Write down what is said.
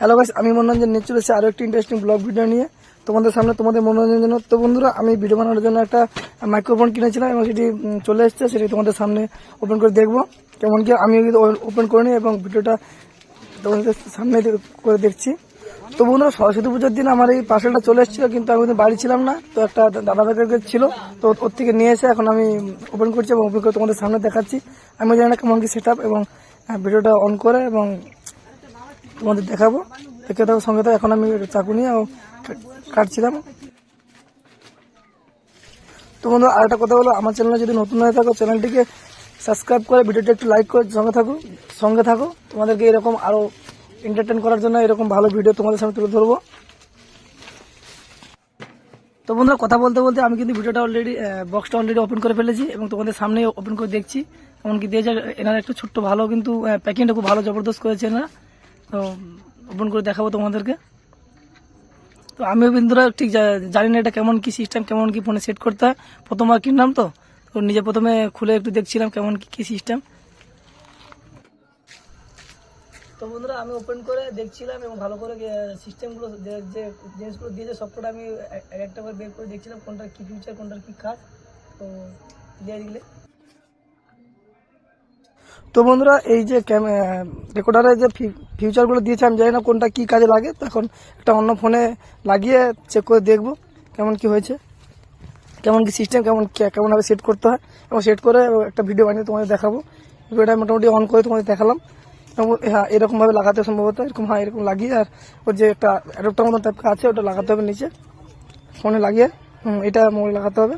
Hello guys আমি মনোরঞ্জন নিয়ে চলেছি আরও একটি ইন্টারেস্টিং ব্লগ ভিডিও নিয়ে। তোমাদের সামনে তোমাদের মনোরঞ্জন জন্য তো বন্ধুরা, আমি ভিডিও বানানোর জন্য একটা মাইক্রোফোন কিনেছিলাম এবং সেটি চলে এসেছে, সেটি তোমাদের সামনে ওপেন করে দেখব। কেমন কি আমি ওপেন করে নিই এবং ভিডিওটা তোমাদের সামনে করে দেখছি। তো বন্ধুরা, সরস্বতী পুজোর দিন আমার এই পার্সেলটা চলে এসেছিল, কিন্তু আমি বাড়ি ছিলাম না। তো একটা দাদা ভাইয়ের ছিল, তো ওর থেকে নিয়ে এসে এখন আমি ওপেন করছি এবং ওপেন করে তোমাদের সামনে দেখাচ্ছি। আমি জানি না কেমন কি সেট এবং ভিডিওটা অন করে এবং তোমাদের দেখাবো। দেখে থাকো, সঙ্গে থাকো। এখন আমি চাকু নিয়ে কাটছিলাম। তো বন্ধু, আরেকটা কথা হলো আমার চ্যানেলে যদি নতুন হয়ে থাকো চ্যানেলটিকে সাবস্ক্রাইব করে, ভিডিওটা একটু লাইক করে সঙ্গে থাকো সঙ্গে থাকো। তোমাদেরকে এরকম আরও এন্টারটেন করার জন্য এরকম ভালো ভিডিও তোমাদের সামনে তুলে ধরবো। তো বন্ধুরা, কথা বলতে বলতে আমি কিন্তু ভিডিওটা অলরেডি বক্সটা অলরেডি ওপেন করে ফেলেছি এবং তোমাদের সামনে ওপেন করে দেখছি। এমনকি দিয়ে দিয়েছে এনারা একটু ছোট্ট ভালো কিন্তু প্যাকিংটা খুব ভালো জবরদস্ত করেছে এনারা। তো ওপেন করে দেখাবো তোমাদেরকে। তো আমিও বিন্দুরা ঠিক জানি না এটা কেমন কি সিস্টেম কেমন কি ফোনে সেট করতে হয়। প্রথমবার কিনলাম তো? তো নিজে প্রথমে খুলে একটু দেখছিলাম কেমন কি কি সিস্টেম তো বন্ধুরা, আমি ওপেন করে দেখছিলাম এবং ভালো করে সিস্টেমগুলো যে জিনিসগুলো দিয়েছে, সবকটা আমি এক এক একটা করে বের করে দেখছিলাম কোনটার কি ফিউচার কোনটার কি কাজ তো দিয়ে দিলে। তো বন্ধুরা, এই যে রেকর্ডারে যে ফিউচারগুলো দিয়েছে, আমি জানি না কোনটা কি কাজে লাগে। তো এখন একটা অন্য ফোনে লাগিয়ে চেক করে দেখব কেমন কি হয়েছে। কেমন কি সিস্টেম কেমন কেমনভাবে সেট করতে হয়। এবং সেট করে একটা ভিডিও বানিয়ে তোমাদের দেখাবো। ভিডিওটা মোটামুটি অন করে তোমাদের দেখালাম। এবং হ্যাঁ এরকমভাবে লাগাতে সম্ভবত, এরকম হ্যাঁ এরকম লাগিয়ে আর ওর যে একটা অ্যাডপ্টার মতো টাইপ আছে, ওটা লাগাতে হবে নিচে। ফোনে লাগিয়ে এটা মোবাইল লাগাতে হবে।